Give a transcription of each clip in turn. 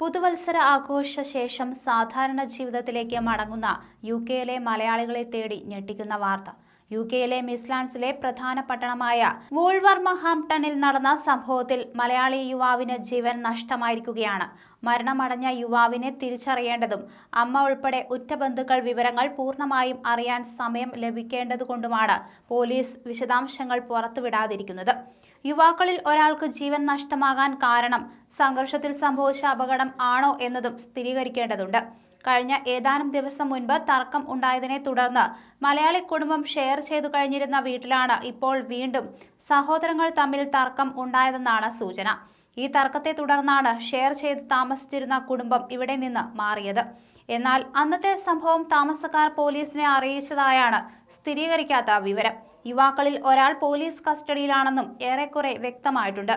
പുതുവത്സര ആഘോഷ ശേഷം സാധാരണ ജീവിതത്തിലേക്ക് മടങ്ങുന്ന യു കെയിലെ മലയാളികളെ തേടി ഞെട്ടിക്കുന്ന വാർത്ത. യു കെയിലെ മിസ്ലാൻസിലെ പ്രധാന പട്ടണമായ വൂൾവർമഹാംപ്ടണിൽ നടന്ന സംഭവത്തിൽ മലയാളി യുവാവിന് ജീവൻ നഷ്ടമായിരിക്കുകയാണ്. മരണമടഞ്ഞ യുവാവിനെ തിരിച്ചറിയേണ്ടതും അമ്മ ഉൾപ്പെടെ ഉറ്റ ബന്ധുക്കൾ വിവരങ്ങൾ പൂർണമായും അറിയാൻ സമയം ലഭിക്കേണ്ടതുകൊണ്ടുമാണ് പോലീസ് വിശദാംശങ്ങൾ പുറത്തുവിടാതിരിക്കുന്നത്. യുവാക്കളിൽ ഒരാൾക്ക് ജീവൻ നഷ്ടമാകാൻ കാരണം സംഘർഷത്തിൽ സംഭവിച്ച അപകടം ആണോ എന്നതും സ്ഥിരീകരിക്കേണ്ടതുണ്ട്. കഴിഞ്ഞ ഏതാനും ദിവസം മുൻപ് തർക്കം ഉണ്ടായതിനെ തുടർന്ന് മലയാളി കുടുംബം ഷെയർ ചെയ്തു കഴിഞ്ഞിരുന്ന വീട്ടിലാണ് ഇപ്പോൾ വീണ്ടും സഹോദരങ്ങൾ തമ്മിൽ തർക്കം ഉണ്ടായതെന്നാണ് സൂചന. ഈ തർക്കത്തെ തുടർന്നാണ് ഷെയർ ചെയ്ത് താമസിച്ചിരുന്ന കുടുംബം ഇവിടെ നിന്ന് മാറിയത്. എന്നാൽ അന്നത്തെ സംഭവം താമസക്കാർ പോലീസിനെ അറിയിച്ചതായാണ് സ്ഥിരീകരിക്കാത്ത വിവരം. യുവാക്കളിൽ ഒരാൾ പോലീസ് കസ്റ്റഡിയിലാണെന്നും ഏറെക്കുറെ വ്യക്തമായിട്ടുണ്ട്.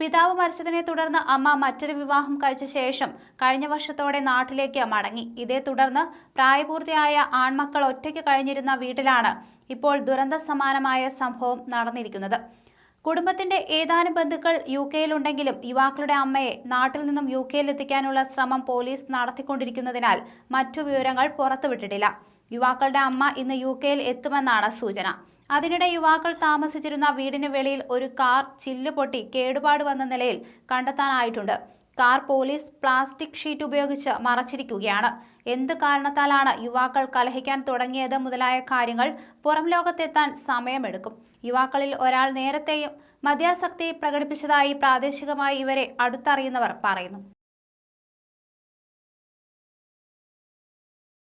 പിതാവ് മരിച്ചതിനെ തുടർന്ന് അമ്മ മറ്റൊരു വിവാഹം കഴിച്ച ശേഷം കഴിഞ്ഞ വർഷത്തോടെ നാട്ടിലേക്ക് മടങ്ങി. ഇതേ തുടർന്ന് പ്രായപൂർത്തിയായ ആൺമക്കൾ ഒറ്റയ്ക്ക് കഴിഞ്ഞിരുന്ന വീട്ടിലാണ് ഇപ്പോൾ ദുരന്ത സമാനമായ സംഭവം നടന്നിരിക്കുന്നത്. കുടുംബത്തിന്റെ ഏതാനും ബന്ധുക്കൾ യു കെയിലുണ്ടെങ്കിലും യുവാക്കളുടെ അമ്മയെ നാട്ടിൽ നിന്നും യു കെയിൽ എത്തിക്കാനുള്ള ശ്രമം പോലീസ് നടത്തിക്കൊണ്ടിരിക്കുന്നതിനാൽ മറ്റു വിവരങ്ങൾ പുറത്തുവിട്ടിട്ടില്ല. യുവാക്കളുടെ അമ്മ ഇന്ന് യു കെയിൽ എത്തുമെന്നാണ് സൂചന. അതിനിടെ യുവാക്കൾ താമസിച്ചിരുന്ന വീടിന് വെളിയിൽ ഒരു കാർ ചില്ല് പൊട്ടി കേടുപാട് വന്ന നിലയിൽ കണ്ടെത്താനായിട്ടുണ്ട്. കാർ പോലീസ് പ്ലാസ്റ്റിക് ഷീറ്റ് ഉപയോഗിച്ച് മറച്ചിരിക്കുകയാണ്. എന്ത് കാരണത്താലാണ് യുവാക്കൾ കലഹിക്കാൻ തുടങ്ങിയത് മുതലായ കാര്യങ്ങൾ പുറം ലോകത്തെത്താൻ സമയമെടുക്കും. യുവാക്കളിൽ ഒരാൾ നേരത്തെയും മദ്യാസക്തി പ്രകടിപ്പിച്ചതായി പ്രാദേശികമായി ഇവരെ അടുത്തറിയുന്നവർ പറയുന്നു.